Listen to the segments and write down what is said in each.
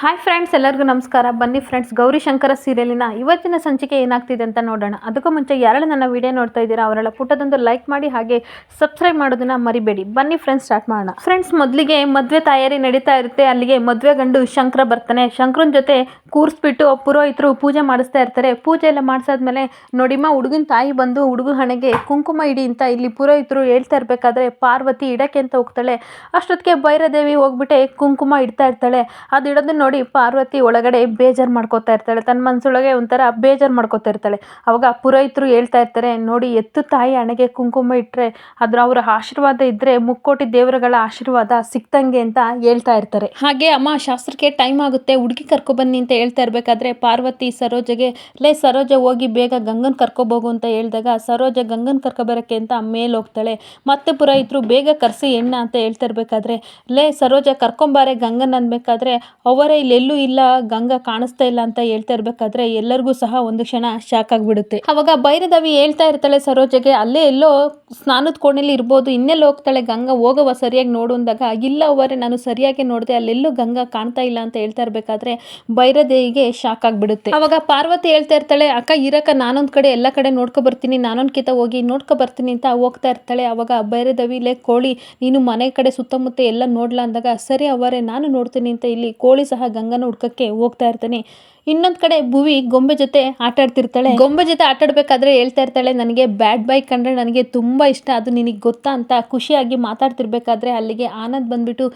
Hi friends ಎಲ್ಲರಿಗೂ ನಮಸ್ಕಾರ. ಬನ್ನಿ ಫ್ರೆಂಡ್ಸ್ ಗೌರಿ ಶಂಕರ ಸೀರಿಯಲಿನ ಇವತ್ತಿನ ಸಂಚಿಕೆ ಏನಾಗ್ತಿದೆ ಅಂತ ನೋಡೋಣ. ಅದಕ್ಕೂ ಮುಂಚೆ ಯಾರೆಲ್ಲ ನನ್ನ ವಿಡಿಯೋ ನೋಡ್ತಾ ಇದ್ದೀರಾ, ಅವರೆಲ್ಲ ಪುಟದೊಂದು ಲೈಕ್ ಮಾಡಿ ಹಾಗೆ ಸಬ್ಸ್ಕ್ರೈಬ್ ಮಾಡೋದನ್ನ ಮರಿಬೇಡಿ. ಬನ್ನಿ ಫ್ರೆಂಡ್ಸ್ ಸ್ಟಾರ್ಟ್ ಮಾಡೋಣ. ಫ್ರೆಂಡ್ಸ್ ಮೊದಲಿಗೆ ಮದುವೆ ತಯಾರಿ ನಡೀತಾ ಇರುತ್ತೆ. ಅಲ್ಲಿಗೆ ಮದುವೆ ಗಂಡು ಶಂಕರ ಬರ್ತಾನೆ. ಶಂಕರನ ಜೊತೆ ಕೂರಿಸ್ಬಿಟ್ಟು ಪುರೋಹಿತರು ಪೂಜೆ ಮಾಡಿಸ್ತಾ ಇರ್ತಾರೆ. ಪೂಜೆ ಎಲ್ಲ ಮಾಡಿಸಾದ್ಮೇಲೆ ನೋಡಿಮ್ಮ, ಹುಡುಗನ ತಾಯಿ ಬಂದು ಹುಡುಗ ಹಣೆಗೆ ಕುಂಕುಮ ಇಡಿ ಅಂತ ಇಲ್ಲಿ ಪುರೋಹಿತರು ಹೇಳ್ತಾ ಇರಬೇಕಾದ್ರೆ ಪಾರ್ವತಿ ಇಡಕ್ಕೆ ಅಂತ ಹೋಗ್ತಾಳೆ. ಅಷ್ಟೊತ್ತಿಗೆ ಭೈರದೇವಿ ಹೋಗ್ಬಿಟ್ಟೆ ಕುಂಕುಮ ಇಡ್ತಾ ಇರ್ತಾಳೆ. ಅದು ಇಡೋದನ್ನ ನೋಡಿ ಪಾರ್ವತಿ ಒಳಗಡೆ ಬೇಜಾರು ಮಾಡ್ಕೋತಾ ಇರ್ತಾಳೆ. ತನ್ನ ಮನಸ್ಸೊಳಗೆ ಒಂಥರ ಬೇಜಾರು ಮಾಡ್ಕೋತಾ ಇರ್ತಾಳೆ. ಅವಾಗ ಪುರೋಹಿತರು ಹೇಳ್ತಾ ಇರ್ತಾರೆ, ನೋಡಿ, ಎತ್ತು ತಾಯಿ ಹಣೆಗೆ ಕುಂಕುಮ ಇಟ್ಟರೆ ಅದ್ರ ಅವರ ಆಶೀರ್ವಾದ ಇದ್ದರೆ ಮುಕ್ಕೋಟಿ ದೇವರುಗಳ ಆಶೀರ್ವಾದ ಸಿಕ್ತಂಗೆ ಅಂತ ಹೇಳ್ತಾ ಇರ್ತಾರೆ. ಹಾಗೆ ಅಮ್ಮ, ಶಾಸ್ತ್ರಕ್ಕೆ ಟೈಮ್ ಆಗುತ್ತೆ. ಹುಡುಗಿ ಕರ್ಕೊಬನ್ನಿ ಅಂತ ಹೇಳ್ತಾ ಇರಬೇಕಾದ್ರೆ ಪಾರ್ವತಿ ಸರೋಜಗೆ, ಲೇ ಸರೋಜ, ಹೋಗಿ ಬೇಗ ಗಂಗನ್ ಕರ್ಕೊಬೋಗು ಅಂತ ಹೇಳಿದಾಗ ಸರೋಜ ಗಂಗನ್ ಕರ್ಕೊಬರಕ್ಕೆ ಅಂತ ಮೇಲೆ ಹೋಗ್ತಾಳೆ. ಮತ್ತೆ ಪುರೋಹಿತರು, ಬೇಗ ಕರ್ಸಿ ಎಣ್ಣ ಅಂತ ಹೇಳ್ತಾ ಇರಬೇಕಾದ್ರೆ, ಲೇ ಸರೋಜ ಕರ್ಕೊಂಬಾರೆ ಗಂಗನ್ ಅನ್ಬೇಕಾದ್ರೆ ಅವರೇ ಇಲ್ಲೆಲ್ಲೂ ಇಲ್ಲ, ಗಂಗಾ ಕಾಣಿಸ್ತಾ ಇಲ್ಲ ಅಂತ ಹೇಳ್ತಾ ಇರ್ಬೇಕಾದ್ರೆ ಎಲ್ಲರಿಗೂ ಸಹ ಒಂದು ಕ್ಷಣ ಶಾಕ್ ಆಗಿಬಿಡುತ್ತೆ. ಅವಾಗ ಭೈರದವಿ ಹೇಳ್ತಾ ಇರ್ತಾಳೆ ಸರೋಜೆಗೆ, ಅಲ್ಲೇ ಎಲ್ಲೋ ಸ್ನಾನದ ಕೋಣೆಲಿ ಇರ್ಬೋದು, ಇನ್ನೆಲ್ಲ ಹೋಗ್ತಾಳೆ ಗಂಗಾ ಹೋಗವ ಸರಿಯಾಗಿ ನೋಡು ಅಂದಾಗ, ಇಲ್ಲ ಅವರೆ ನಾನು ಸರಿಯಾಗಿ ನೋಡಿದೆ, ಅಲ್ಲೆಲ್ಲೂ ಗಂಗಾ ಕಾಣ್ತಾ ಇಲ್ಲ ಅಂತ ಹೇಳ್ತಾ ಇರ್ಬೇಕಾದ್ರೆ ಭೈರದೇವಿಗೆ ಶಾಕ್ ಆಗಿಬಿಡುತ್ತೆ. ಅವಾಗ ಪಾರ್ವತಿ ಹೇಳ್ತಾ ಇರ್ತಾಳೆ, ಅಕ್ಕ, ಇರಕ್ಕ, ನಾನೊಂದ್ ಕಡೆ ಎಲ್ಲ ಕಡೆ ನೋಡ್ಕೊ ಬರ್ತೀನಿ, ನಾನೊಂದ್ ಕಿತ ಹೋಗಿ ನೋಡ್ಕೊ ಬರ್ತೀನಿ ಅಂತ ಹೋಗ್ತಾ ಇರ್ತಾಳೆ. ಅವಾಗ ಭೈರದವಿ, ಲೇ, ಕೋಳಿ, ನೀನು ಮನೆ ಕಡೆ ಸುತ್ತಮುತ್ತ ಎಲ್ಲ ನೋಡ್ಲಾ ಅಂದಾಗ, ಸರಿ ಅವರೇ ನಾನು ನೋಡ್ತೀನಿ ಅಂತ ಇಲ್ಲಿ ಕೋಳಿ ಸಹ ಗಂಗನ ಹುಡ್ಕಕ್ಕೆ ಹೋಗ್ತಾ ಇರ್ತಾನೆ. ಇನ್ನೊಂದ್ ಕಡೆ ಭುವಿ ಗೊಂಬೆ ಜೊತೆ ಆಟ ಆಡ್ತಿರ್ತಾಳೆ. ಗೊಂಬೆ ಜೊತೆ ಆಟ ಆಡ್ಬೇಕಾದ್ರೆ ಹೇಳ್ತಾ ಇರ್ತಾಳೆ, ನನಗೆ ಬ್ಯಾಡ್ ಬೈಕ್ ಕಂಡ್ರೆ ನನಗೆ ತುಂಬಾ ಇಷ್ಟ, ಅದು ನಿನಗೆ ಗೊತ್ತಾ? ಅಂತ ಖುಷಿಯಾಗಿ ಮಾತಾಡ್ತಿರ್ಬೇಕಾದ್ರೆ ಅಲ್ಲಿಗೆ ಆನಂದ್ ಬಂದ್ಬಿಟ್ಟು,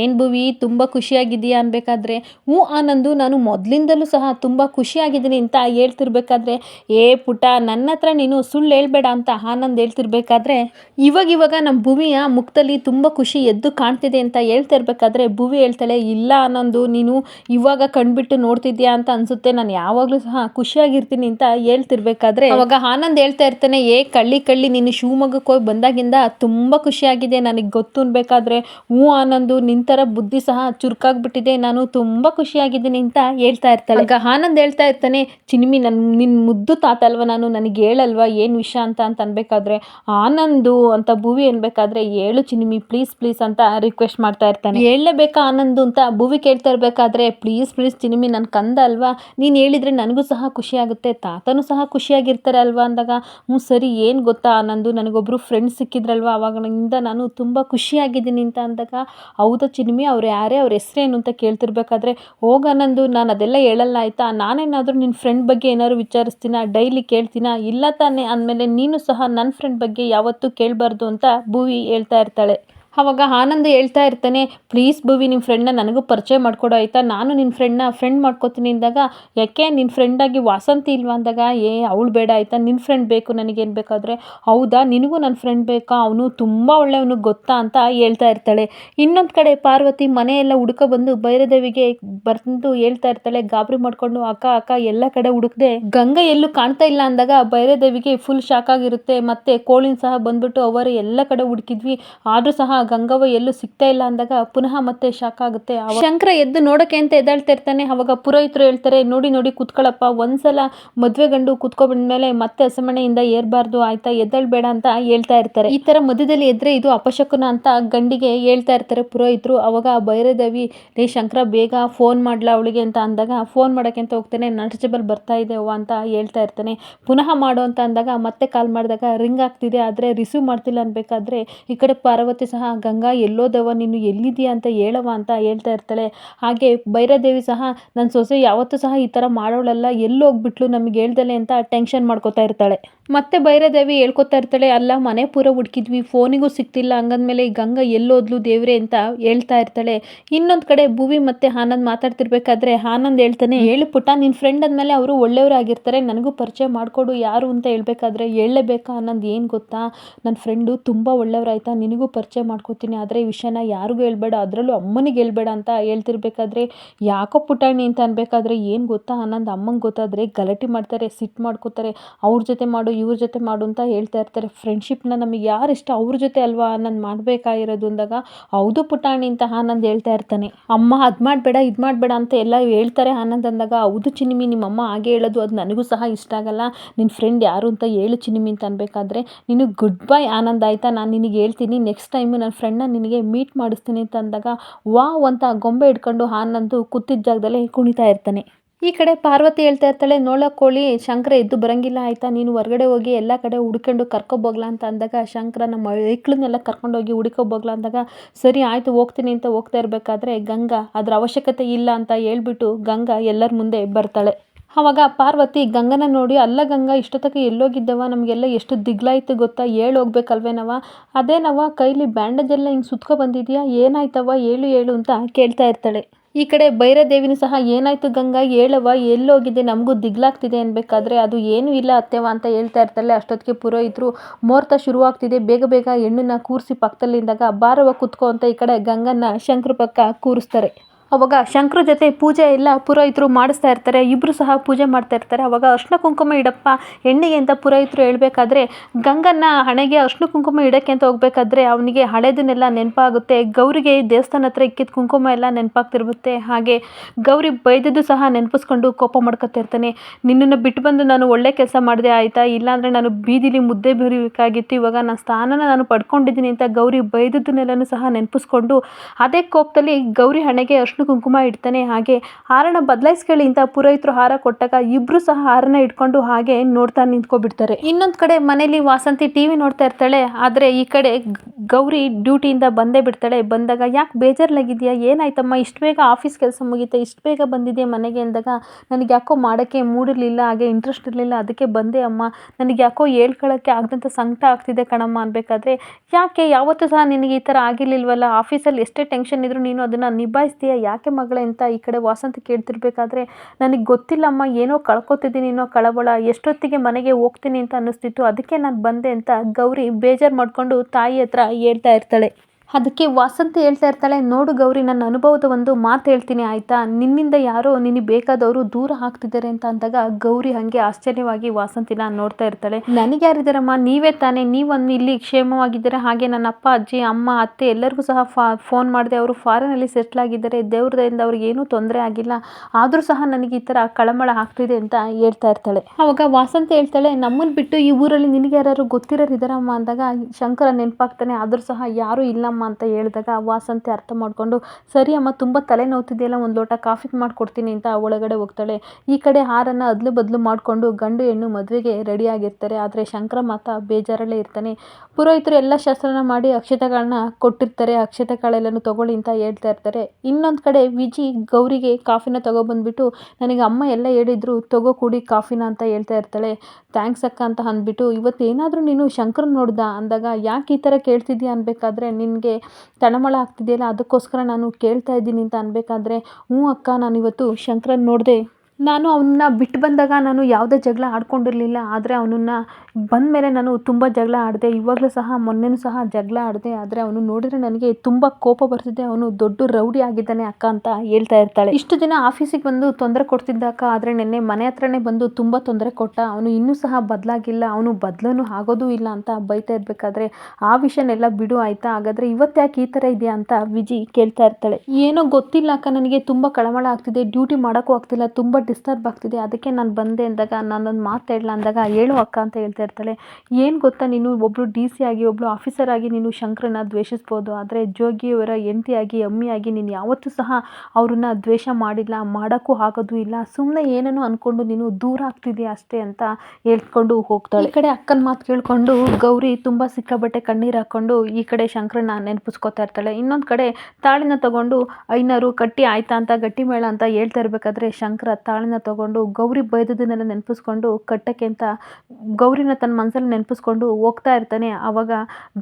ಏನ್ ಭುವಿ, ತುಂಬಾ ಖುಷಿಯಾಗಿದೆಯಾ ಅನ್ಬೇಕಾದ್ರೆ, ಹ್ಞೂ ಆನಂದು, ನಾನು ಮೊದಲಿಂದಲೂ ಸಹ ತುಂಬಾ ಖುಷಿಯಾಗಿದ್ದೀನಿ ಅಂತ ಹೇಳ್ತಿರ್ಬೇಕಾದ್ರೆ, ಏ ಪುಟ ನನ್ನ ಹತ್ರ ನೀನು ಸುಳ್ಳು ಹೇಳ್ಬೇಡ ಅಂತ ಆನಂದ್ ಹೇಳ್ತಿರ್ಬೇಕಾದ್ರೆ ಇವಾಗ ಇವಾಗ ನಮ್ಮ ಭೂಮಿಯ ಮುಖದಲ್ಲಿ ತುಂಬ ಖುಷಿ ಎದ್ದು ಕಾಣ್ತಿದೆ ಅಂತ ಹೇಳ್ತಾ ಇರ್ಬೇಕಾದ್ರೆ ಭುವಿ ಹೇಳ್ತಾಳೆ, ಇಲ್ಲ ಆನಂದು, ನೀನು ಇವಾಗ ಕಣ್ಬಿಟ್ಟು ನೋಡ್ತಿದ್ಯಾ ಅಂತ ಅನ್ಸುತ್ತೆ, ನಾನು ಯಾವಾಗಲೂ ಸಹ ಖುಷಿಯಾಗಿರ್ತೀನಿ ಅಂತ ಹೇಳ್ತಿರ್ಬೇಕಾದ್ರೆ ಅವಾಗ ಆನಂದ್ ಹೇಳ್ತಾ ಇರ್ತಾನೆ, ಏ, ಕಳ್ಳಿ ಕಳ್ಳಿ, ನೀನು ಶಿವಮೊಗ್ಗಕ್ಕೆ ಹೋಗಿ ಬಂದಾಗಿಂದ ತುಂಬ ಖುಷಿಯಾಗಿದೆ, ನನಗೆ ಗೊತ್ತು ಅನ್ಬೇಕಾದ್ರೆ ಹ್ಞೂ ಆನಂದು ನಿಂತರ ಬುದ್ಧಿ ಸಹ ಚುರುಕಾಗ್ಬಿಟ್ಟಿದೆ, ನಾನು ತುಂಬ ಖುಷಿಯಾಗಿದ್ದೀನಿ ಅಂತ ಹೇಳ್ತಾ ಇರ್ತಾಳೆ. ಈಗ ಆನಂದ್ ಹೇಳ್ತಾ ಇರ್ತಾನೆ, ಚಿನ್ಮಿ, ನನ್, ನಿನ್ ಮುದ್ದು ತಾತ ನಾನು, ನನಗೆ ಹೇಳಲ್ವಾ ಏನು ವಿಷಯ ಅಂತ ಅಂತ ಅನ್ಬೇಕಾದ್ರೆ ಆನಂದು ಅಂತ ಭೂವಿ ಅನ್ಬೇಕಾದ್ರೆ ಹೇಳು ಚಿನ್ಮಿ, ಪ್ಲೀಸ್ ಪ್ಲೀಸ್ ಅಂತ ರಿಕ್ವೆಸ್ಟ್ ಮಾಡ್ತಾ ಇರ್ತಾನೆ. ಹೇಳಲೇಬೇಕಾ ಆನಂದು ಅಂತ ಭೂವಿ ಕೇಳ್ತಾ ಇರ್ಬೇಕಾದ್ರೆ, ಪ್ಲೀಸ್ ಪ್ಲೀಸ್ ಚಿನ್ಮಿ ನನ್ನ ಕಂದ ಅಲ್ವಾ ನೀನು ಹೇಳಿದರೆ ನನಗೂ ಸಹ ಖುಷಿಯಾಗುತ್ತೆ ತಾತನೂ ಸಹ ಖುಷಿಯಾಗಿರ್ತಾರೆ ಅಲ್ವಾ ಅಂದಾಗ? ಹ್ಞೂ, ಸರಿ, ಏನು ಗೊತ್ತಾ? ನಂದು ನನಗೊಬ್ಬರು ಫ್ರೆಂಡ್ಸ್ ಸಿಕ್ಕಿದ್ರಲ್ವಾ? ಅವಾಗಿನಿಂದ ನಾನು ತುಂಬ ಖುಷಿಯಾಗಿದ್ದೀನಿ ಅಂತ ಅಂದಾಗ, ಹೌದಾ ಚಿನ್ಮಿ ಅವ್ರು ಯಾರೇ ಅವ್ರ ಹೆಸ್ರೇನು ಅಂತ ಕೇಳ್ತಿರ್ಬೇಕಾದ್ರೆ, ಹೋಗ ನಂದು, ನಾನು ಅದೆಲ್ಲ ಹೇಳಲ್ಲ ಆಯ್ತಾ? ನಾನೇನಾದರೂ ನಿನ್ನ ಫ್ರೆಂಡ್ ಬಗ್ಗೆ ಏನಾದ್ರು ವಿಚಾರಿಸ್ತೀನ? ಡೈಲಿ ಕೇಳ್ತೀನ? ಇಲ್ಲ ತಾನೇ ಅಂದಮೇಲೆ ನೀನು ಸಹ ನನ್ನ ಫ್ರೆಂಡ್ ಬಗ್ಗೆ ಯಾವತ್ತೂ ಕೇಳಬಾರ್ದು ಅಂತ ಭೂವಿ ಹೇಳ್ತಾ ಇರ್ತಾಳೆ. ಅವಾಗ ಆನಂದ್ ಹೇಳ್ತಾ ಇರ್ತಾನೆ ಪ್ಲೀಸ್ ಭುವಿ ನಿಮ್ಮ ಫ್ರೆಂಡ್ನ ನನಗೂ ಪರಿಚಯ ಮಾಡಿಕೊಡು ಆಯಿತಾ? ನಾನು ನಿನ್ನ ಫ್ರೆಂಡ್ನ ಫ್ರೆಂಡ್ ಮಾಡ್ಕೋತೀನಿ ಅಂದಾಗ, ಯಾಕೆ? ನಿನ್ನ ಫ್ರೆಂಡಾಗಿ ವಾಸಂತಿ ಇಲ್ವಾ ಅಂದಾಗ, ಏ, ಅವಳು ಬೇಡ ಆಯಿತಾ? ನಿನ್ನ ಫ್ರೆಂಡ್ ಬೇಕು, ನನಗೇನು ಬೇಕಾದರೆ? ಹೌದಾ? ನಿನಗೂ ನನ್ನ ಫ್ರೆಂಡ್ ಬೇಕಾ? ಅವನು ತುಂಬ ಒಳ್ಳೆಯವನು, ಗೊತ್ತಾ? ಅಂತ ಹೇಳ್ತಾ ಇರ್ತಾಳೆ. ಇನ್ನೊಂದು ಕಡೆ ಪಾರ್ವತಿ ಮನೆಯೆಲ್ಲ ಹುಡುಕ ಬಂದು ಭೈರದೇವಿಗೆ ಬಂದು ಹೇಳ್ತಾ ಇರ್ತಾಳೆ, ಗಾಬರಿ ಮಾಡಿಕೊಂಡು ಅಕ್ಕ ಅಕ್ಕ, ಎಲ್ಲ ಕಡೆ ಹುಡುಕದೆ, ಗಂಗಾ ಎಲ್ಲೂ ಕಾಣ್ತಾ ಇಲ್ಲ ಅಂದಾಗ ಭೈರದೇವಿಗೆ ಫುಲ್ ಶಾಕ್ ಆಗಿರುತ್ತೆ. ಮತ್ತೆ ಕೋಳಿನ ಸಹ ಬಂದ್ಬಿಟ್ಟು ಅವರು ಎಲ್ಲ ಕಡೆ ಹುಡುಕಿದ್ವಿ. ಆದರೂ ಸಹ ಗಂಗವ್ವ ಎಲ್ಲೂ ಸಿಗ್ತಾ ಇಲ್ಲ ಅಂದಾಗ ಪುನಃ ಮತ್ತೆ ಶಾಕ್ ಆಗುತ್ತೆ. ಶಂಕರ ಎದ್ದು ನೋಡಕ್ಕೆ ಅಂತ ಎದ್ದಾಳ್ತಾ ಇರ್ತಾನೆ. ಅವಾಗ ಪುರೋಹಿತರು ಹೇಳ್ತಾರೆ, ನೋಡಿ ನೋಡಿ ಕುತ್ಕೊಳ್ಳಪ್ಪ ಒಂದ್ಸಲ ಮದ್ವೆ ಗಂಡು ಕುತ್ಕೊಬಂದ್ಮೇಲೆ ಮತ್ತೆ ಹಸಮಣೆಯಿಂದ ಏರ್ಬಾರ್ದು, ಆಯ್ತಾ? ಎದ್ದೇಳ್ಬೇಡ ಅಂತ ಹೇಳ್ತಾ ಇರ್ತಾರೆ. ಈ ತರ ಮಧ್ಯದಲ್ಲಿ ಎದ್ರೆ ಇದು ಅಪಶಕುನ ಅಂತ ಗಂಡಿಗೆ ಹೇಳ್ತಾ ಇರ್ತಾರೆ ಪುರೋಹಿತರು. ಅವಾಗ ಭೈರದೇವಿ ರೇ ಶಂಕರ, ಬೇಗ ಫೋನ್ ಮಾಡ್ಲಾ ಅವಳಿಗೆ ಅಂತ ಅಂದಾಗ ಫೋನ್ ಮಾಡಕ್ಕೆ ಅಂತ ಹೋಗ್ತಾನೆ. ನಟಜಬಲ್ ಬರ್ತಾ ಇದೆ ಅಂತ ಹೇಳ್ತಾ ಇರ್ತಾನೆ. ಪುನಃ ಮಾಡು ಅಂತ ಅಂದಾಗ ಮತ್ತೆ ಕಾಲ್ ಮಾಡಿದಾಗ ರಿಂಗ್ ಆಗ್ತಿದೆ. ಆದರೆ ರಿಸೀವ್ ಮಾಡ್ತಿಲ್ಲ ಅನ್ಬೇಕಾದ್ರೆ ಈ ಕಡೆ ಪಾರ್ವತಿ ಸಹ ಗಂಗಾ, ಎಲ್ಲೋದವ, ನೀನು ಎಲ್ಲಿದೆಯಾ ಅಂತ ಹೇಳವ ಅಂತ ಹೇಳ್ತಾ ಇರ್ತಾಳೆ. ಹಾಗೆ ಭೈರದೇವಿ ಸಹ ನನ್ನ ಸೊಸೆ ಯಾವತ್ತೂ ಸಹ ಈ ಥರ ಮಾಡೋಳಲ್ಲ, ಎಲ್ಲೋಗ್ಬಿಟ್ಲು ನಮಗೆ ಹೇಳ್ದಲೆ ಅಂತ ಟೆನ್ಷನ್ ಮಾಡ್ಕೋತಾ ಇರ್ತಾಳೆ. ಮತ್ತೆ ಭೈರದೇವಿ ಹೇಳ್ಕೊತಾ ಇರ್ತಾಳೆ, ಅಲ್ಲ, ಮನೆ ಪೂರ ಹುಡುಕಿದ್ವಿ, ಫೋನಿಗೂ ಸಿಗ್ತಿಲ್ಲ, ಹಂಗಂದ್ಮೇಲೆ ಈ ಗಂಗಾ ಎಲ್ಲೋದ್ಲು ದೇವ್ರೆ ಅಂತ ಹೇಳ್ತಾ ಇರ್ತಾಳೆ. ಇನ್ನೊಂದು ಕಡೆ ಭುವಿ ಮತ್ತೆ ಆನಂದ್ ಮಾತಾಡ್ತಿರ್ಬೇಕಾದ್ರೆ ಆನಂದ್ ಹೇಳ್ತಾನೆ, ಹೇಳು ಪುಟ್ಟ ನಿನ್ನ ಫ್ರೆಂಡ್ ಅಂದಮೇಲೆ ಅವರು ಒಳ್ಳೆಯವರಾಗಿರ್ತಾರೆ, ನನಗೂ ಪರಿಚಯ ಮಾಡಿಕೊಡು, ಯಾರು ಅಂತ ಹೇಳ್ಬೇಕಾದ್ರೆ ಹೇಳಲೇಬೇಕಾ ಆನಂದ್ ಏನು ಗೊತ್ತಾ? ನನ್ನ ಫ್ರೆಂಡು ತುಂಬ ಒಳ್ಳೆಯವರಾಯ್ತಾ, ನಿನಗೂ ಪರಿಚಯ ಮಾಡ್ಕೋತೀನಿ, ಆದರೆ ಈ ವಿಷಯನ ಯಾರಿಗೂ ಹೇಳ್ಬೇಡ, ಅದರಲ್ಲೂ ಅಮ್ಮನಿಗೆ ಹೇಳ್ಬೇಡ ಅಂತ ಹೇಳ್ತಿರ್ಬೇಕಾದ್ರೆ ಯಾಕೋ ಪುಟಾಣಿ ಅಂತ ಅನ್ಬೇಕಾದ್ರೆ ಏನು ಗೊತ್ತಾ? ಆನಂದ್ ಅಮ್ಮಂಗೆ ಗೊತ್ತಾದರೆ ಗಲಾಟೆ ಮಾಡ್ತಾರೆ ಸಿಟ್ಟು ಮಾಡ್ಕೋತಾರೆ, ಅವ್ರ ಜೊತೆ ಮಾಡು ಇವ್ರ ಜೊತೆ ಮಾಡು ಅಂತ ಹೇಳ್ತಾ ಇರ್ತಾರೆ. ಫ್ರೆಂಡ್ಶಿಪ್ನ ನಮಗೆ ಯಾರು ಇಷ್ಟ ಅವ್ರ ಜೊತೆ ಅಲ್ವಾ? ನಾನು ಮಾಡಬೇಕಾಗಿರೋದು ಅಂದಾಗ ಹೌದು ಪುಟಾಣಿ ಅಂತ ಆನಂದ್ ಹೇಳ್ತಾ ಇರ್ತಾನೆ. ಅಮ್ಮ ಅದು ಮಾಡಬೇಡ, ಇದು ಮಾಡಬೇಡ ಅಂತ ಎಲ್ಲ ಹೇಳ್ತಾರೆ ಆನಂದ್ ಅಂದಾಗ ಹೌದು ಚಿನ್ನಿಮಿ ನಿಮ್ಮಮ್ಮ ಹಾಗೆ ಹೇಳೋದು ಅದು ನನಗೂ ಸಹ ಇಷ್ಟ ಆಗಲ್ಲ. ನಿನ್ನ ಫ್ರೆಂಡ್ ಯಾರು ಅಂತ ಹೇಳು ಚಿನಿಮಿ ಅಂತ ಅನ್ಬೇಕಾದ್ರೆ ನೀನು ಗುಡ್ ಬೈ ಆನಂದ್ ಆಯಿತಾ? ನಾನು ನಿನಗೆ ಹೇಳ್ತೀನಿ ನೆಕ್ಸ್ಟ್ ಟೈಮು ನನ್ನ ಫ್ರೆಂಡ್ನ ನಿನಗೆ ಮೀಟ್ ಮಾಡಿಸ್ತೀನಿ ಅಂತ ಅಂದಾಗ ವಾವ್ ಅಂತ ಗೊಂಬೆ ಹಿಡ್ಕೊಂಡು ಆನಂದು ಕೂತಿದ್ದ ಜಾಗದಲ್ಲೇ ಕುಣಿತಾ ಇರ್ತಾನೆ. ಈ ಕಡೆ ಪಾರ್ವತಿ ಹೇಳ್ತಾ ಇರ್ತಾಳೆ ನೋಳ ಕೋಳಿ, ಶಂಕರ ಎದ್ದು ಬರಂಗಿಲ್ಲ, ಆಯ್ತಾ? ನೀನು ಹೊರಗಡೆ ಹೋಗಿ ಎಲ್ಲ ಕಡೆ ಹುಡ್ಕೊಂಡು ಕರ್ಕೊಬೋಗ್ಲಾ ಅಂತ ಅಂದಾಗ ಶಂಕರ ನಮ್ಮ ಮೈಕ್ಳನ್ನೆಲ್ಲ ಕರ್ಕೊಂಡೋಗಿ ಹುಡ್ಕೊಬೋಗ್ಲಾ ಅಂದಾಗ, ಸರಿ ಆಯಿತು, ಹೋಗ್ತೀನಿ ಅಂತ ಹೋಗ್ತಾ ಇರಬೇಕಾದ್ರೆ ಗಂಗಾ, ಅದ್ರ ಅವಶ್ಯಕತೆ ಇಲ್ಲ ಅಂತ ಹೇಳ್ಬಿಟ್ಟು ಗಂಗಾ ಎಲ್ಲರ ಮುಂದೆ ಬರ್ತಾಳೆ. ಆವಾಗ ಪಾರ್ವತಿ ಗಂಗನ ನೋಡಿ, ಅಲ್ಲ ಗಂಗಾ, ಇಷ್ಟೊತ್ತಕ್ಕೆ ಎಲ್ಲೋಗಿದ್ದವ? ನಮಗೆಲ್ಲ ಎಷ್ಟು ದಿಗ್ಲಾಯ್ತು ಗೊತ್ತಾ? ಹೇಳಿ ಹೋಗ್ಬೇಕಲ್ವೇನವ ಅದೇನವ ಕೈಲಿ ಬ್ಯಾಂಡೇಜ್ ಎಲ್ಲ ಹಿಂಗೆ ಸುತ್ಕೊ ಬಂದಿದ್ಯಾ? ಏನಾಯ್ತವ ಹೇಳು ಹೇಳು ಅಂತ ಕೇಳ್ತಾ ಇರ್ತಾಳೆ. ಈ ಕಡೆ ಭೈರದೇವಿನೂ ಸಹ ಏನಾಯ್ತು ಗಂಗಾ? ಹೇಳವ ಎಲ್ಲೋಗಿದೆ? ನಮಗೂ ದಿಗ್ಲಾಗ್ತಿದೆ ಅನ್ಬೇಕಾದ್ರೆ ಅದು ಏನೂ ಇಲ್ಲ ಅತ್ತೆವ ಅಂತ ಹೇಳ್ತಾ ಇರ್ತಾಳೆ. ಅಷ್ಟೊತ್ತಿಗೆ ಪುರೋಹಿತರು ಮುಹೂರ್ತ ಶುರುವಾಗ್ತಿದೆ. ಬೇಗ ಬೇಗ ಹೆಣ್ಣನ್ನ ಕೂರಿಸಿ ಪಕ್ಕದಲ್ಲಿಂದಾಗ ಬಾರವ ಕುತ್ಕೋ ಅಂತ ಈ ಕಡೆ ಗಂಗನ್ನ ಶಂಕರ ಪಕ್ಕ ಕೂರಿಸ್ತಾರೆ. ಅವಾಗ ಶಂಕರ ಜೊತೆ ಪೂಜೆ ಎಲ್ಲ ಪುರೋಹಿತರು ಮಾಡಿಸ್ತಾ ಇರ್ತಾರೆ ಇಬ್ಬರು ಸಹ ಪೂಜೆ ಮಾಡ್ತಾ ಇರ್ತಾರೆ. ಅವಾಗ ಅರ್ಶಿನ ಕುಂಕುಮ ಇಡಪ್ಪ, ಹೆಣ್ಣಿಗೆ ಅಂತ ಪುರೋಹಿತರು ಹೇಳಬೇಕಾದ್ರೆ ಗಂಗನ್ನ ಹಣೆಗೆ ಅರ್ಶಿನ ಕುಂಕುಮ ಇಡಕ್ಕೆ ಅಂತ ಹೋಗ್ಬೇಕಾದ್ರೆ ಅವನಿಗೆ ಹಳೇದನ್ನೆಲ್ಲ ನೆನಪಾಗುತ್ತೆ, ಗೌರಿಗೆ ದೇವಸ್ಥಾನ ಹತ್ರ ಇಕ್ಕಿದ ಕುಂಕುಮ ಎಲ್ಲ ನೆನಪಾಗ್ತಿರುತ್ತೆ ಹಾಗೆ ಗೌರಿ ಬೈದದ್ದು ಸಹ ನೆನಪಿಸ್ಕೊಂಡು ಕೋಪ ಮಾಡ್ಕೊತಿರ್ತಾನೆ ನಿನ್ನನ್ನು ಬಿಟ್ಟು ಬಂದು ನಾನು ಒಳ್ಳೆ ಕೆಲಸ ಮಾಡಿದೆ ಆಯಿತಾ? ಇಲ್ಲಾಂದರೆ ನಾನು ಬೀದಿಲಿ ಮುದ್ದೆ ಬೀರಬೇಕಾಗಿತ್ತು, ಇವಾಗ ನಾನು ಸ್ಥಾನನ ನಾನು ಪಡ್ಕೊಂಡಿದ್ದೀನಿ ಅಂತ ಗೌರಿ ಬೈದದ್ದನ್ನೆಲ್ಲನೂ ಸಹ ನೆನಪಿಸ್ಕೊಂಡು ಅದೇ ಕೋಪದಲ್ಲಿ ಗೌರಿ ಹಣೆಗೆ ಅರ್ಶಿನ ಕುಂಕುಮ ಇಡ್ತಾನೆ. ಹಾಗೆ ಹಾರನ ಬದಲಾಯಿಸ್ಕೊಳ್ಳಿ ಅಂತ ಪುರೋಹಿತರು ಹಾರ ಕೊಟ್ಟಾಗ ಇಬ್ರು ಸಹ ಹಾರನ ಇಟ್ಕೊಂಡು ಹಾಗೆ ನೋಡ್ತಾ ನಿಂತ್ಕೊಬಿಡ್ತಾರೆ. ಇನ್ನೊಂದು ಕಡೆ ಮನೇಲಿ ವಾಸಂತಿ ಟಿ ವಿ ನೋಡ್ತಾ ಇರ್ತಾಳೆ. ಆದರೆ ಈ ಕಡೆ ಗೌರಿ ಡ್ಯೂಟಿಯಿಂದ ಬಂದೇ ಬಿಡ್ತಾಳೆ. ಬಂದಾಗ ಯಾಕೆ ಬೇಜಾರ್ಲಾಗಿದೆಯಾ? ಏನಾಯ್ತಮ್ಮ? ಇಷ್ಟು ಬೇಗ ಆಫೀಸ್ ಕೆಲಸ ಮುಗೀತಾ, ಇಷ್ಟು ಬೇಗ ಬಂದಿದೆ ಮನೆಗೆ ಅಂದಾಗ, ನನಗೆ ಯಾಕೋ ಮಾಡೋಕ್ಕೆ ಮೂಡಿರಲಿಲ್ಲ, ಹಾಗೆ ಇಂಟ್ರೆಸ್ಟ್ ಇರಲಿಲ್ಲ, ಅದಕ್ಕೆ ಬಂದೆ ಅಮ್ಮ. ನನಗೆ ಯಾಕೋ ಹೇಳ್ಕೊಳ್ಳೋಕ್ಕೆ ಆಗದಂಥ ಸಂಕಟ ಆಗ್ತಿದೆ ಕಣಮ್ಮ, ಅನ್ಬೇಕಾದ್ರೆ, ಯಾಕೆ? ಯಾವತ್ತೂ ಸಹ ನಿನಗೆ ಈ ಥರ ಆಗಿರ್ಲಿಲ್ವಲ್ಲ? ಆಫೀಸಲ್ಲಿ ಎಷ್ಟೇ ಟೆನ್ಷನ್ ಇದ್ರೂ ನೀನು ಅದನ್ನು ನಿಭಾಯಿಸ್ತೀಯ? ಯಾಕೆ ಮಗಳೇ ಅಂತ ಈ ಕಡೆ ವಾಸಂತಿ ಕೇಳ್ತಿರ್ಬೇಕಾದ್ರೆ, ನನಗೆ ಗೊತ್ತಿಲ್ಲಮ್ಮ ಏನೋ ಕಳ್ಕೊತಿದ್ದೀನಿ, ಏನೋ ಕಳವಳ, ಎಷ್ಟೊತ್ತಿಗೆ ಮನೆಗೆ ಹೋಗ್ತೀನಿ ಅಂತ ಅನ್ನಿಸ್ತಿತ್ತು. ಅದಕ್ಕೆ ನಾನು ಬಂದೆ ಅಂತ ಗೌರಿ ಬೇಜಾರು ಮಾಡಿಕೊಂಡು ತಾಯಿ ಹತ್ರ ಹೇಳ್ತಾ ಇರ್ತಾಳೆ. ಅದಕ್ಕೆ ವಾಸಂತಿ ಹೇಳ್ತಾ ಇರ್ತಾಳೆ, ನೋಡು ಗೌರಿ, ನನ್ನ ಅನುಭವದ ಒಂದು ಮಾತು ಹೇಳ್ತೀನಿ, ಆಯಿತಾ? ನಿನ್ನಿಂದ ಯಾರೋ ನಿನಗೆ ಬೇಕಾದವರು ದೂರ ಹಾಕ್ತಿದ್ದಾರೆ ಅಂತ ಅಂದಾಗ ಗೌರಿ ಹಾಗೆ ಆಶ್ಚರ್ಯವಾಗಿ ವಾಸಂತಿನ ನೋಡ್ತಾ ಇರ್ತಾಳೆ. ನನಗೆ ಯಾರಿದ್ದಾರಮ್ಮ ನೀವೇ ತಾನೇ. ನೀವೊಂದು ಇಲ್ಲಿ ಕ್ಷೇಮವಾಗಿದ್ದೀರಾ? ಹಾಗೆ ನನ್ನ ಅಪ್ಪ, ಅಜ್ಜಿ, ಅಮ್ಮ, ಅತ್ತೆ ಎಲ್ಲರಿಗೂ ಸಹ ಫೋನ್ ಮಾಡಿದೆ ಅವರು ಫಾರಿನಲ್ಲಿ ಸೆಟ್ಲ್ ಆಗಿದ್ದಾರೆ. ದೇವ್ರದಿಂದ ಅವ್ರಿಗೆ ಏನೂ ತೊಂದರೆ ಆಗಿಲ್ಲ. ಆದರೂ ಸಹ ನನಗೆ ಈ ಥರ ಕಳಮಳ ಆಗ್ತಿದೆ ಅಂತ ಹೇಳ್ತಾ ಇರ್ತಾಳೆ. ಆವಾಗ ವಾಸಂತಿ ಹೇಳ್ತಾಳೆ ನಮ್ಮನ್ನು ಬಿಟ್ಟು ಈ ಊರಲ್ಲಿ ನಿನಗೆ ಯಾರು ಗೊತ್ತಿರೋರು ಇದ್ದಾರಮ್ಮ ಅಂದಾಗ ಶಂಕರ ನೆನಪಾಗ್ತಾನೆ, ಆದರೂ ಸಹ ಯಾರೂ ಇಲ್ಲಮ್ಮ. ಅಂತ ಹೇಳಿದಾಗ ವಾಸಂತಿ ಅರ್ಥ ಮಾಡಿಕೊಂಡು, ಸರಿ ಅಮ್ಮ, ತುಂಬ ತಲೆ ನೋವ್ತಿದೆಯಲ್ಲ, ಒಂದು ಲೋಟ ಕಾಫಿ ಮಾಡಿಕೊಡ್ತೀನಿ ಅಂತ ಒಳಗಡೆ ಹೋಗ್ತಾಳೆ. ಈ ಕಡೆ ಹಾರನ್ನು ಅದಲು ಬದಲು ಮಾಡಿಕೊಂಡು ಗಂಡು ಹೆಣ್ಣು ಮದುವೆಗೆ ರೆಡಿಯಾಗಿರ್ತಾರೆ ಆದರೆ ಶಂಕರ ಮಾತ ಬೇಜಾರಲ್ಲೇ ಇರ್ತಾನೆ. ಪುರೋಹಿತರು ಎಲ್ಲ ಶಾಸ್ತ್ರನ ಮಾಡಿ ಅಕ್ಷತೆಗಳನ್ನ ಕೊಟ್ಟಿರ್ತಾರೆ. ಅಕ್ಷತೆ ಕಾಳೆಲ್ಲನೂ ತಗೊಳ್ಳಿ ಅಂತ ಹೇಳ್ತಾ ಇರ್ತಾರೆ. ಇನ್ನೊಂದು ಕಡೆ ವಿಜಿ ಗೌರಿಗೆ ಕಾಫಿನ ತೊಗೊಬಂದ್ಬಿಟ್ಟು, ನನಗೆ ಅಮ್ಮ ಎಲ್ಲ ಹೇಳಿದ್ರು, ತಗೋ ಕುಡಿ ಕಾಫಿನ ಅಂತ ಹೇಳ್ತಾ ಇರ್ತಾಳೆ. ಥ್ಯಾಂಕ್ಸ್ ಅಕ್ಕ ಅಂತ ಅಂದ್ಬಿಟ್ಟು ಇವತ್ತು ಏನಾದರೂ ನೀನು ಶಂಕರ್ ನೋಡ್ದ? ಅಂದಾಗ, ಯಾಕೆ ಈ ಥರ ಕೇಳ್ತಿದ್ದೀಯ ಅನ್ಬೇಕಾದ್ರೆ, ನಿನಗೆ ತಳಮಳ ಆಗ್ತಿದೆಯಲ್ಲ ಅದಕ್ಕೋಸ್ಕರ ನಾನು ಕೇಳ್ತಾ ಇದ್ದೀನಿ ಅಂತ ಅನ್ಬೇಕಾದ್ರೆ ಹ್ಞೂ ಅಕ್ಕ ನಾನು ಇವತ್ತು ಶಂಕರನ್ ನೋಡಿದೆ ನಾನು ಅವನ್ನ ಬಿಟ್ಟು ಬಂದಾಗ ನಾನು ಯಾವುದೇ ಜಗಳ ಆಡ್ಕೊಂಡಿರಲಿಲ್ಲ, ಆದರೆ ಅವನನ್ನ ಬಂದ ಮೇಲೆ ನಾನು ತುಂಬ ಜಗಳ ಆಡಿದೆ. ಇವಾಗಲೂ ಸಹ, ಮೊನ್ನೆನೂ ಸಹ ಜಗಳ ಆಡಿದೆ. ಆದರೆ ಅವನು ನೋಡಿದರೆ ನನಗೆ ತುಂಬ ಕೋಪ ಬರ್ತಿದೆ. ಅವನು ದೊಡ್ಡ ರೌಡಿ ಆಗಿದ್ದಾನೆ ಅಕ್ಕ ಅಂತ ಹೇಳ್ತಾ ಇರ್ತಾಳೆ. ಇಷ್ಟು ದಿನ ಆಫೀಸಿಗೆ ಬಂದು ತೊಂದರೆ ಕೊಡ್ತಿದ್ದ ಅಕ್ಕ, ಆದರೆ ನಿನ್ನೆ ಮನೆ ಹತ್ರನೇ ಬಂದು ತುಂಬ ತೊಂದರೆ ಕೊಟ್ಟ. ಅವನು ಇನ್ನೂ ಸಹ ಬದಲಾಗಿಲ್ಲ. ಅವನು ಬದಲೂ ಆಗೋದೂ ಇಲ್ಲ ಅಂತ ಬೈತಾ ಇರಬೇಕಾದ್ರೆ, ಆ ವಿಷಯನೆಲ್ಲ ಬಿಡು ಆಯಿತಾ? ಹಾಗಾದರೆ ಇವತ್ತು ಯಾಕೆ ಈ ಥರ ಇದೆಯಾ ಅಂತ ವಿಜಿ ಕೇಳ್ತಾ ಇರ್ತಾಳೆ. ಏನೋ ಗೊತ್ತಿಲ್ಲ ಅಕ್ಕ, ನನಗೆ ತುಂಬ ಕಳಮಳ ಆಗ್ತಿದೆ. ಡ್ಯೂಟಿ ಮಾಡೋಕ್ಕೂ ಆಗ್ತಿಲ್ಲ. ತುಂಬ ಡಿಸ್ಟರ್ಬ್ ಆಗ್ತಿದೆ, ಅದಕ್ಕೆ ನಾನು ಬಂದೆ ಅಂದಾಗ, ನಾನೊಂದು ಮಾತು ಹೇಳಲ್ಲ ಅಂದಾಗ ಹೇಳು ಅಕ್ಕ ಅಂತ ಹೇಳ್ತಾ ಇರ್ತಾಳೆ. ಏನು ಗೊತ್ತಾ, ನೀನು ಒಬ್ಬರು ಡಿ ಸಿ ಆಗಿ ಒಬ್ಬಳು ಆಫೀಸರ್ ಆಗಿ ನೀನು ಶಂಕರನ ದ್ವೇಷಿಸ್ಬೋದು. ಆದರೆ ಜೋಗಿಯವರ ಹೆಂಡತಿಯಾಗಿ ಅಮ್ಮಿಯಾಗಿ ನೀನು ಯಾವತ್ತೂ ಸಹ ಅವ್ರನ್ನ ದ್ವೇಷ ಮಾಡಿಲ್ಲ, ಮಾಡೋಕ್ಕೂ ಆಗೋದು ಇಲ್ಲ. ಸುಮ್ಮನೆ ಏನೇನೋ ಅಂದ್ಕೊಂಡು ನೀನು ದೂರ ಆಗ್ತಿದೆಯಾ ಅಷ್ಟೇ ಅಂತ ಹೇಳ್ಕೊಂಡು ಹೋಗ್ತಾಳೆ. ಈ ಕಡೆ ಅಕ್ಕನ ಮಾತು ಕೇಳಿಕೊಂಡು ಗೌರಿ ತುಂಬ ಸಿಕ್ಕಾಬಟ್ಟೆ ಕಣ್ಣೀರು ಹಾಕ್ಕೊಂಡು ಈ ಕಡೆ ಶಂಕರನ ನೆನಪಿಸ್ಕೋತಾ ಇರ್ತಾಳೆ. ಇನ್ನೊಂದು ಕಡೆ ತಾಳಿನ ತಗೊಂಡು, ಐನಾರು, ಕಟ್ಟಿ ಆಯ್ತಾ ಅಂತ, ಗಟ್ಟಿ ಮೇಳ ಅಂತ ಹೇಳ್ತಾ ಇರಬೇಕಾದ್ರೆ ಶಂಕರ ತಾಳಿನ ತಗೊಂಡು ಗೌರಿ ಬೈದದನ್ನೆಲ್ಲ ನೆನಪಿಸ್ಕೊಂಡು ಕಟ್ಟಕ್ಕೆ ಅಂತ ಗೌರಿನ ತನ್ನ ಮನಸ್ಸಲ್ಲಿ ನೆನಪಿಸ್ಕೊಂಡು ಹೋಗ್ತಾ ಇರ್ತಾನೆ. ಆವಾಗ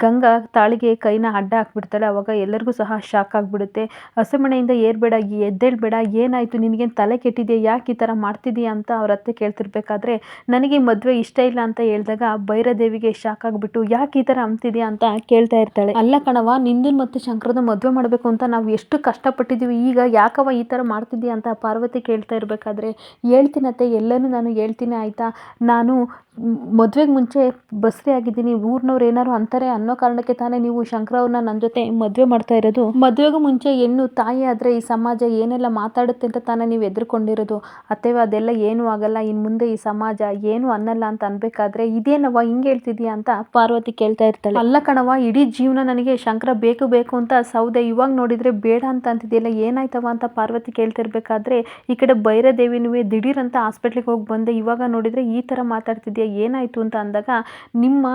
ಗಂಗಾ ತಾಳಿಗೆ ಕೈನ ಅಡ್ಡ ಹಾಕ್ಬಿಡ್ತಾಳೆ. ಆವಾಗ ಎಲ್ಲರಿಗೂ ಸಹ ಶಾಕ್ ಆಗಿಬಿಡುತ್ತೆ. ಹಸೆಮಣೆಯಿಂದ ಏರ್ಬೇಡ, ಎದ್ದೇಳ್ಬೇಡ, ಏನಾಯಿತು, ನಿನಗೇನು ತಲೆ ಕೆಟ್ಟಿದೆಯಾ, ಯಾಕೆ ಈ ಥರ ಮಾಡ್ತಿದೀಯಾ ಅಂತ ಅವ್ರ ಅತ್ತೆ ಕೇಳ್ತಿರ್ಬೇಕಾದ್ರೆ, ನನಗೆ ಮದುವೆ ಇಷ್ಟ ಇಲ್ಲ ಅಂತ ಹೇಳಿದಾಗ ಭೈರದೇವಿಗೆ ಶಾಕ್ ಆಗಿಬಿಟ್ಟು, ಯಾಕೆ ಈ ಥರ ಅಂತಿದೆಯಾ ಅಂತ ಕೇಳ್ತಾ ಇರ್ತಾಳೆ. ಅಲ್ಲ ಕಣವ ನಿಂದಿನ ಮತ್ತು ಶಂಕರದ ಮದುವೆ ಮಾಡಬೇಕು ಅಂತ ನಾವು ಎಷ್ಟು ಕಷ್ಟಪಟ್ಟಿದ್ದೀವಿ ಈಗ ಯಾಕವ ಈ ಥರ ಮಾಡ್ತಿದ್ದೀಯಾ ಅಂತ ಪಾರ್ವತಿ ಕೇಳ್ತಾ ಇರಬೇಕಾದ್ರೆ ಹೇಳ್ತಾರೆ, ಹೇಳ್ತೀನತ್ತೆ, ಎಲ್ಲನೂ ನಾನು ಹೇಳ್ತೀನಿ, ಆಯಿತಾ? ನಾನು ಮದುವೆಗೆ ಮುಂಚೆ ಬಸ್ರಿ ಆಗಿದ್ದೀನಿ, ಊರಿನವ್ರು ಏನಾದ್ರು ಅಂತಾರೆ ಅನ್ನೋ ಕಾರಣಕ್ಕೆ ತಾನೇ ನೀವು ಶಂಕರ ಅವ್ರನ್ನ ನನ್ನ ಜೊತೆ ಮದುವೆ ಮಾಡ್ತಾ ಇರೋದು? ಮದುವೆಗೂ ಮುಂಚೆ ಹೆಣ್ಣು ತಾಯಿ ಆದರೆ ಈ ಸಮಾಜ ಏನೆಲ್ಲ ಮಾತಾಡುತ್ತೆ ಅಂತ ತಾನೇ ನೀವು ಎದುರ್ಕೊಂಡಿರೋದು? ಅಥವಾ ಅದೆಲ್ಲ ಏನೂ ಆಗಲ್ಲ ಇನ್ನು ಮುಂದೆ ಈ ಸಮಾಜ ಏನು ಅನ್ನಲ್ಲ ಅಂತ ಅನ್ಬೇಕಾದ್ರೆ ಇದೇನವ್ವ ಹಿಂಗೆ ಹೇಳ್ತಿದ್ಯಾ ಅಂತ ಪಾರ್ವತಿ ಕೇಳ್ತಾ ಇರ್ತಾಳೆ. ಅಲ್ಲ ಕಣವ ಇಡೀ ಜೀವನ ನನಗೆ ಶಂಕರ ಬೇಕು ಬೇಕು ಅಂತ ಸೌದೆ ಇವಾಗ ನೋಡಿದ್ರೆ ಬೇಡ ಅಂತ ಅಂತಿದೆಯಲ್ಲ ಏನಾಯ್ತವ ಅಂತ ಪಾರ್ವತಿ ಕೇಳ್ತಿರ್ಬೇಕಾದ್ರೆ ಈ ಕಡೆ ಭೈರದೇವಿನೂ ದಿಢೀರ್ ಅಂತ ಹಾಸ್ಪಿಟ್ಲಿಗೆ ಹೋಗಿ ಬಂದೆ, ಇವಾಗ ನೋಡಿದರೆ ಈ ಥರ ಮಾತಾಡ್ತಿದ್ಯಾ, ಏನಾಯಿತು ಅಂತ ಅಂದಾಗ, ನಿಮ್ಮ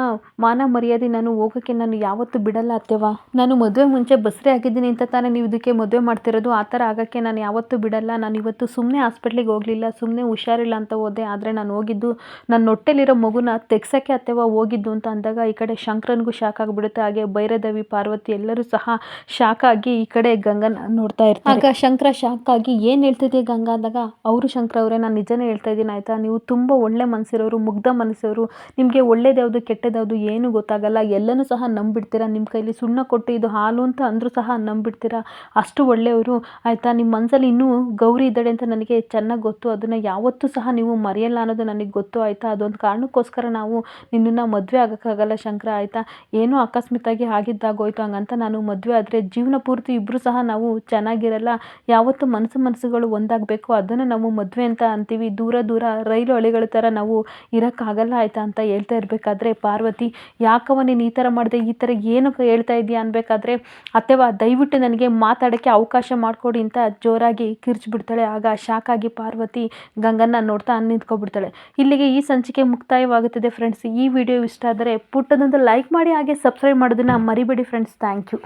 ಮಾನ ಮರ್ಯಾದೆ ನಾನು ಹೋಗೋಕ್ಕೆ ನಾನು ಯಾವತ್ತೂ ಬಿಡಲ್ಲ ಅತ್ತೆವ ನಾನು ಮದುವೆ ಮುಂಚೆ ಬಸ್ರಿ ಆಗಿದ್ದೀನಿ ಅಂತ ತಾನೇ ನೀವು ಇದಕ್ಕೆ ಮದುವೆ ಮಾಡ್ತಿರೋದು, ಆ ಥರ ಆಗೋಕ್ಕೆ ನಾನು ಯಾವತ್ತೂ ಬಿಡಲ್ಲ, ನಾನು ಇವತ್ತು ಸುಮ್ಮನೆ ಹಾಸ್ಪಿಟ್ಲಿಗೆ ಹೋಗಲಿಲ್ಲ ಸುಮ್ಮನೆ ಹುಷಾರಿಲ್ಲ ಅಂತ ಹೋದೆ, ಆದರೆ ನಾನು ಹೋಗಿದ್ದು, ನನ್ನ ಹೊಟ್ಟೆಲಿರೋ ಮಗುನ ತೆಗ್ಸೋಕ್ಕೆ ಅತ್ತೆವ ಹೋಗಿದ್ದು ಅಂತ ಅಂದಾಗ, ಈ ಕಡೆ ಶಂಕರನಿಗೂ ಶಾಕ್ ಆಗಿಬಿಡುತ್ತೆ, ಹಾಗೆ ಭೈರದೇವಿ, ಪಾರ್ವತಿ ಎಲ್ಲರೂ ಸಹ ಶಾಕ್ ಆಗಿ ಈ ಕಡೆ ಗಂಗನ ನೋಡ್ತಾ ಇರ್ತಾರೆ. ಆಗ ಶಂಕರ ಶಾಕ್ ಆಗಿ ಏನು ಹೇಳ್ತಿದ್ದೆ ಗಂಗಾ ಅಂದಾಗ, ಅವರು ಶಂಕರ ಅವರೇ, ನಾನು ನಿಜನೇ ಹೇಳ್ತಾ ಇದ್ದೀನಿ, ಆಯಿತಾ? ನೀವು ತುಂಬ ಒಳ್ಳೆ ಮನಸ್ಸಿರೋರು ಮುಗ್ಧ ಮನಸ್ಸವರು ನಿಮಗೆ ಒಳ್ಳೇದ್ಯಾವುದು, ಕೆಟ್ಟದ್ಯಾವುದು ಏನು ಗೊತ್ತಾಗಲ್ಲ, ಎಲ್ಲನೂ ಸಹ ನಂಬಿಡ್ತೀರಾ? ನಿಮ್ಮ ಕೈಲಿ ಸುಣ್ಣ ಕೊಟ್ಟು ಇದು ಹಾಲು ಅಂತ ಅಂದರೂ ಸಹ ನಂಬಿಡ್ತೀರಾ? ಅಷ್ಟು ಒಳ್ಳೆಯವರು, ಆಯಿತಾ? ನಿಮ್ಮ ಮನಸ್ಸಲ್ಲಿ ಇನ್ನೂ ಗೌರಿ ಇದ್ದಾಳೆ ಅಂತ ನನಗೆ ಚೆನ್ನಾಗಿ ಗೊತ್ತು, ಅದನ್ನು ಯಾವತ್ತೂ ಸಹ ನೀವು ಮರೆಯಲ್ಲ ಅನ್ನೋದು ನನಗೆ ಗೊತ್ತು, ಆಯಿತಾ? ಅದೊಂದು ಕಾರಣಕ್ಕೋಸ್ಕರ ನಾವು ನಿನ್ನನ್ನು ಮದುವೆ ಆಗೋಕ್ಕಾಗಲ್ಲ ಶಂಕರ, ಆಯಿತಾ? ಏನೋ ಅಕಸ್ಮಿತಾಗಿ ಆಗಿದ್ದಾಗೋಯ್ತು, ಹಂಗಂತ ನಾನು ಮದುವೆ ಆದರೆ ಜೀವನ ಪೂರ್ತಿ ಇಬ್ಬರು ಸಹ ನಾವು ಚೆನ್ನಾಗಿರಲ್ಲ, ಯಾವತ್ತು ಮನಸ್ಸು ಮನಸ್ಸುಗಳು ಒಂದಾಗಬೇಕು, ಅದನ್ನು ನಾವು ಮದುವೆ ಅಂತ ಅಂತೀವಿ, ದೂರ ದೂರ ರೈಲು ಹಳಿಗಳ ಥರ ನಾವು ಇರೋಕ್ಕಾಗಲ್ಲ ಆಯಿತಾ ಅಂತ ಹೇಳ್ತಾ ಇರಬೇಕಾದ್ರೆ ಪಾರ್ವತಿ ಯಾಕವ ನೀನು ಈ ಥರ ಮಾಡಿದೆ, ಈ ಥರ ಏನಕ್ಕೆ ಹೇಳ್ತಾ ಇದೆಯಾ ಅನ್ಬೇಕಾದ್ರೆ ಅತ್ತೆವ ದಯವಿಟ್ಟು ನನಗೆ ಮಾತಾಡೋಕ್ಕೆ ಅವಕಾಶ ಮಾಡಿಕೊಡಿ ಅಂತ ಜೋರಾಗಿ ಕಿರ್ಚ್ಬಿಡ್ತಾಳೆ. ಆಗ ಶಾಕಾಗಿ ಪಾರ್ವತಿ ಗಂಗನ್ನ ನೋಡ್ತಾ ನಿಂತ್ಕೊಬಿಡ್ತಾಳೆ. ಇಲ್ಲಿಗೆ ಈ ಸಂಚಿಕೆ ಮುಕ್ತಾಯವಾಗುತ್ತದೆ ಫ್ರೆಂಡ್ಸ್ ಈ ವಿಡಿಯೋ ಇಷ್ಟ ಆದರೆ ಪುಟ್ಟದೊಂದು ಲೈಕ್ ಮಾಡಿ, ಹಾಗೆ ಸಬ್ಸ್ಕ್ರೈಬ್ ಮಾಡೋದನ್ನು ಮರಿಬೇಡಿ ಫ್ರೆಂಡ್ಸ್ ಥ್ಯಾಂಕ್ ಯು